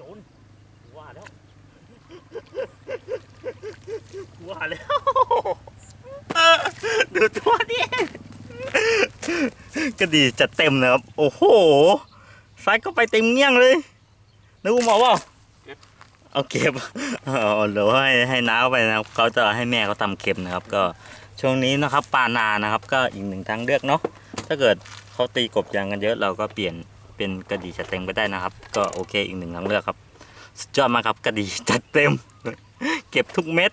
อุ้ยโดนว่าแล้วว่าแล้วเออดูตัวนี่ก็ดีจัดเต็มนะครับ โอ้โหซ้ายก็ไปเต็มเงี้ยงเลยนึกว่าหมอว่าเอาเก็บเอาเดี๋ยวให้ให้น้าไปนะครับเขาจะให้แม่เขาทำเค็มนะครับ ก็ช่วงนี้นะครับปลานานะครับ ก็อีกหนึ่งทางเลือกเนาะถ้าเกิดเขาตีกบยางกันเยอะเราก็เปลี่ยน เป็นกระดีจัดเต็มไปได้นะครับ ก็โอเคอีกหนึ่งทางเลือกครับ สุดยอดมากครับกระดีจัดเต็ม เก็บทุกเม็ด